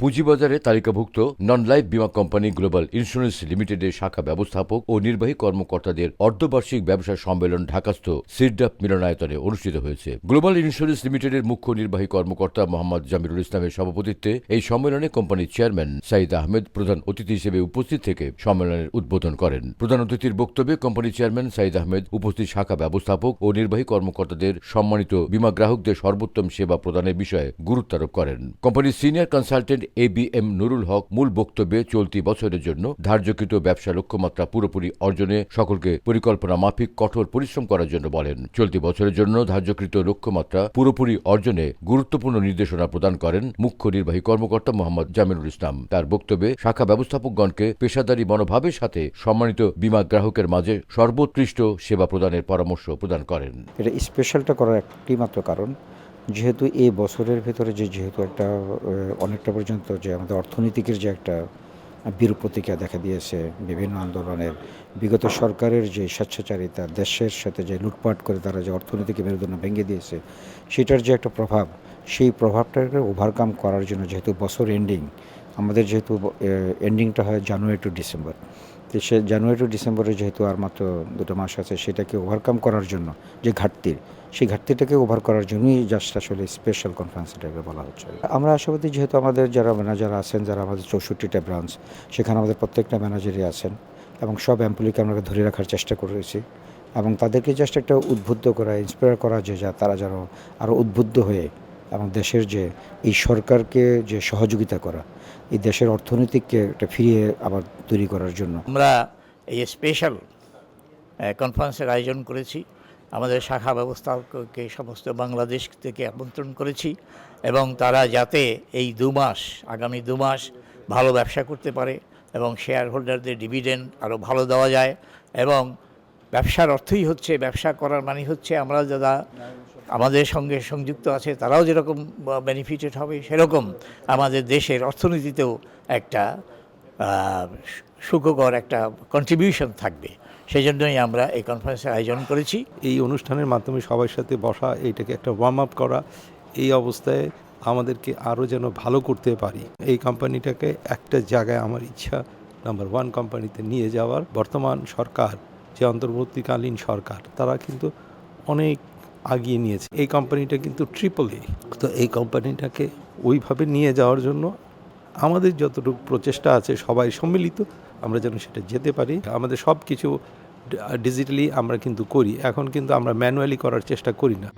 পুঁজিবাজারে তালিকাভুক্ত non life বীমা কোম্পানি গ্লোবাল ইন্স্যুরেন্স লিমিটেডের শাখা ব্যবস্থাপক ও নির্বাহী কর্মকর্তাদের অর্ধবার্ষিক ব্যবসা সম্মেলন ঢাকাস্থ সিরডাপ মিলনায়তনে অনুষ্ঠিত হয়েছে। গ্লোবাল ইন্স্যুরেন্স লিমিটেডের মুখ্য নির্বাহী কর্মকর্তা মোহাম্মদ জামিরুল ইসলামের সভাপতিত্বে এই সম্মেলনে কোম্পানির চেয়ারম্যান সাইদ আহমেদ প্রধান অতিথি হিসেবে উপস্থিত থেকে সম্মেলনের উদ্বোধন করেন। প্রধান অতিথির বক্তব্যে কোম্পানির চেয়ারম্যান সাইদ আহমেদ উপস্থিত শাখা ব্যবস্থাপক ও নির্বাহী কর্মকর্তাদের সম্মানিত বীমা গ্রাহকদের সর্বোত্তম সেবা প্রদানের বিষয়ে গুরুত্বারোপ করেন। কোম্পানির senior consultant A B M Nurul Haque মূল বক্তব্যে চলতি বছরের জন্য ধার্যকৃত ব্যবসা লক্ষ্যমাত্রা পুরোপুরি অর্জনে সকলকে পরিকল্পনা মাফিক, কঠোর পরিশ্রম করার জন্য বলেন। চলতি বছরের জন্য ধার্যকৃত লক্ষ্যমাত্রা পুরোপুরি অর্জনে গুরুত্বপূর্ণ নির্দেশনা প্রদান করেন মুখ্য নির্বাহী কর্মকর্তা মোহাম্মদ জামিনুল ইসলাম। তার বক্তব্যে শাখা ব্যবস্থাপকগণকে পেশাদারী মনোভাবের সাথে সম্মানিত বীমা গ্রাহকের মাঝে সর্বোৎকৃষ্ট সেবা প্রদানের পরামর্শ প্রদান করেন। এটা স্পেশালটা করার একটি মাত্র কারণ। যেহেতু এই বছরের ভেতরে যে যেহেতু একটা অনেকটা পর্যন্ত যে আমাদের অর্থনীতিকের যে একটা বিরূপ প্রতিক্রিয়া দেখা দিয়েছে বিভিন্ন আন্দোলনের, বিগত সরকারের যে স্বেচ্ছাচারিতা, দেশের সাথে যে লুটপাট করে তারা যে অর্থনীতিকে মেরুদণ্ড ভেঙে দিয়েছে, সেটার যে একটা প্রভাব, সেই প্রভাবটাকে ওভারকাম করার জন্য যেহেতু বছর এন্ডিং আমাদের যেহেতু এন্ডিংটা হয় জানুয়ারি টু ডিসেম্বর সে জানুয়ারি টু ডিসেম্বরে যেহেতু আর মাত্র দুটো মাস আছে, সেটাকে ওভারকাম করার জন্য যে ঘাটতির, সেই ঘাটতিটাকে ওভার করার জন্যই জাস্ট আসলে স্পেশাল কনফারেন্স এটাকে বলা হচ্ছে। আমরা আশাবাদী যেহেতু আমাদের যারা ম্যানেজার আছেন, যারা আমাদের চৌষট্টিটা ব্রাঞ্চ সেখানে আমাদের প্রত্যেকটা ম্যানেজারই আছেন এবং সব এমপ্লয়িকে আমরা ধরে রাখার চেষ্টা করেছি এবং তাদেরকে জাস্ট একটা উদ্বুদ্ধ করা ইন্সপায়ার করা যে যা তারা যেন আরও উদ্বুদ্ধ হয়ে এবং দেশের যে এই সরকারকে যে সহযোগিতা করা, এই দেশের অর্থনীতিকে একটা ফিরিয়ে আবার তৈরি করার জন্য। আমরা এই স্পেশাল কনফারেন্সের আয়োজন করেছি। আমাদের শাখা ব্যবস্থাপককে সমস্ত বাংলাদেশ থেকে আমন্ত্রণ করেছি এবং তারা যাতে এই দু মাস, আগামী দু মাস ভালো ব্যবসা করতে পারে এবং শেয়ার হোল্ডারদের ডিভিডেন্ড আরও ভালো দেওয়া যায় এবং ব্যবসার অর্থই হচ্ছে, ব্যবসা করার মানে হচ্ছে আমরা যারা আমাদের সঙ্গে সংযুক্ত আছে, তারাও যেরকম বেনিফিটেড হবে, সেরকম আমাদের দেশের অর্থনীতিতেও একটা সুখকর একটা কন্ট্রিবিউশন থাকবে। সেই জন্যই আমরা এই কনফারেন্সের আয়োজন করেছি। এই অনুষ্ঠানের মাধ্যমে সবার সাথে বসা, এইটাকে একটা ওয়ার্ম আপ করা, এই অবস্থায় আমাদেরকে আরও যেন ভালো করতে পারি। এই কোম্পানিটাকে একটা জায়গায় আমার ইচ্ছা নাম্বার ওয়ান কোম্পানিতে নিয়ে যাওয়ার। বর্তমান সরকার যে অন্তর্বর্তীকালীন সরকার, তারা কিন্তু অনেক আগিয়ে নিয়েছে। এই কোম্পানিটা কিন্তু ট্রিপল এ তো এই কোম্পানিটাকে ওইভাবে নিয়ে যাওয়ার জন্য আমাদের যতটুকু প্রচেষ্টা আছে, সবাই সম্মিলিত, আমরা যেন সেটা যেতে পারি। আমাদের সব কিছু ডিজিটালি আমরা কিন্তু করি। এখন কিন্তু আমরা ম্যানুয়ালি করার চেষ্টা করি না।